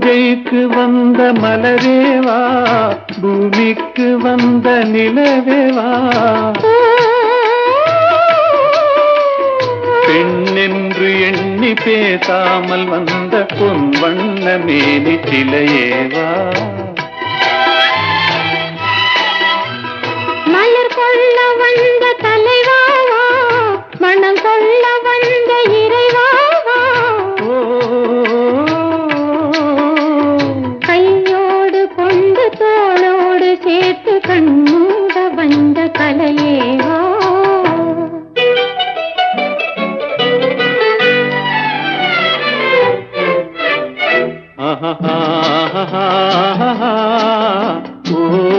பூஜைக்கு வந்த மலரேவா பூமிக்கு வந்த நிலவேவா பெண்ணென்று எண்ணி பேசாமல் வந்த பொன் வண்ண மேனி சிலையேவா மலர் கொள்ள வந்த ஒன்று சேர்த்து கண்மூட வந்த கலையேவா? ஆஹா ஓ.